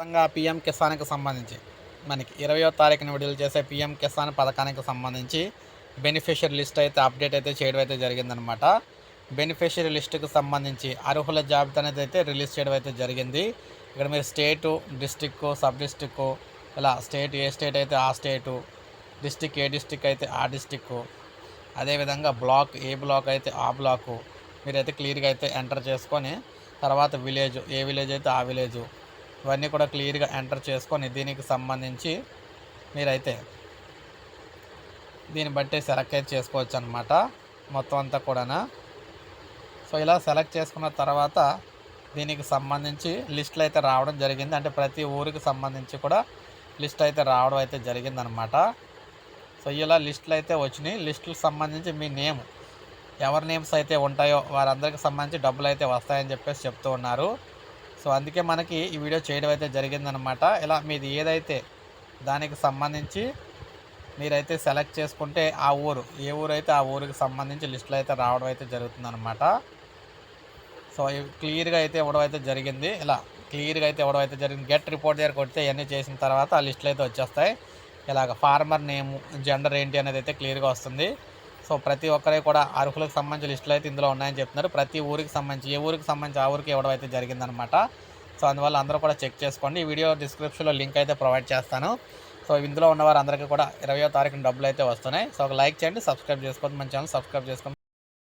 మొత్తంగా పిఎం కిసాన్కి సంబంధించి మనకి ఇరవయో తారీఖున విడుదల చేసే పిఎం కిసాన్ పథకానికి సంబంధించి బెనిఫిషియరీ లిస్ట్ అయితే అప్డేట్ అయితే చేయడం అయితే జరిగిందనమాట బెనిఫిషియరీ లిస్టుకు సంబంధించి అర్హుల జాబితా అనేది అయితే రిలీజ్ చేయడం అయితే జరిగింది. ఇక్కడ మీరు స్టేటు డిస్టిక్ సబ్ డిస్టిక్ ఇలా స్టేట్ ఏ స్టేట్ అయితే ఆ స్టేటు డిస్టిక్ ఏ డిస్టిక్ అయితే ఆ డిస్టిక్ అదేవిధంగా బ్లాక్ ఏ బ్లాక్ అయితే ఆ బ్లాకు మీరైతే క్లియర్గా అయితే ఎంటర్ చేసుకొని తర్వాత విలేజ్ ఏ విలేజ్ అయితే ఆ విలేజ్ ఇవన్నీ కూడా క్లియర్గా ఎంటర్ చేసుకొని దీనికి సంబంధించి మీరైతే దీన్ని బట్టి సెలెక్ట్ అయితే చేసుకోవచ్చు అనమాట మొత్తం అంతా కూడానా. సో ఇలా సెలెక్ట్ చేసుకున్న తర్వాత దీనికి సంబంధించి లిస్టులు అయితే రావడం జరిగింది. అంటే ప్రతి ఊరికి సంబంధించి కూడా లిస్ట్ అయితే రావడం అయితే జరిగిందనమాట సో ఇలా లిస్టులు అయితే వచ్చినాయి. లిస్టులకు సంబంధించి మీ నేమ్ ఎవరి నేమ్స్ అయితే ఉంటాయో వారందరికి సంబంధించి డబ్బులు అయితే వస్తాయని చెప్పేసి చెప్తూ ఉన్నారు. సో అందుకే మనకి ఈ వీడియో చేయడం అయితే జరిగిందనమాట ఇలా మీది ఏదైతే దానికి సంబంధించి మీరైతే సెలెక్ట్ చేసుకుంటే ఆ ఊరు ఏ ఊరు అయితే ఆ ఊరికి సంబంధించి లిస్టులు అయితే రావడం అయితే జరుగుతుందన్నమాట. సో క్లియర్గా అయితే ఇవ్వడం అయితే జరిగింది. ఇలా క్లియర్గా అయితే ఇవ్వడం అయితే జరిగింది. గెట్ రిపోర్ట్ దగ్గర కొడితే ఇవన్నీ చేసిన తర్వాత ఆ లిస్టులు అయితే వచ్చేస్తాయి. ఇలాగ ఫార్మర్ నేము జెండర్ ఏంటి అనేది అయితే క్లియర్గా వస్తుంది. సో ప్రతి ఒక్కరే కూడా అర్హులకు సంబంధించిన లిస్టులు అయితే ఇందులో ఉన్నాయని చెప్తున్నారు. ప్రతి ఊరికి సంబంధించి ఏ ఊరికి సంబంధించి ఆ ఊరికి ఇవ్వడం అయితే జరిగిందనమాట సో అందువల్ల అందరూ కూడా చెక్ చేసుకోండి. ఈ వీడియో డిస్క్రిప్షన్లో లింక్ అయితే ప్రొవైడ్ చేస్తాను. సో ఇందులో ఉన్న వారందరికీ కూడా ఇరవయో తారీఖున డబ్బులు అయితే వస్తున్నాయి. సో ఒక లైక్ చేయండి సబ్స్క్రైబ్ చేసుకోండి మన ఛానల్ సబ్స్క్రైబ్ చేసుకోండి.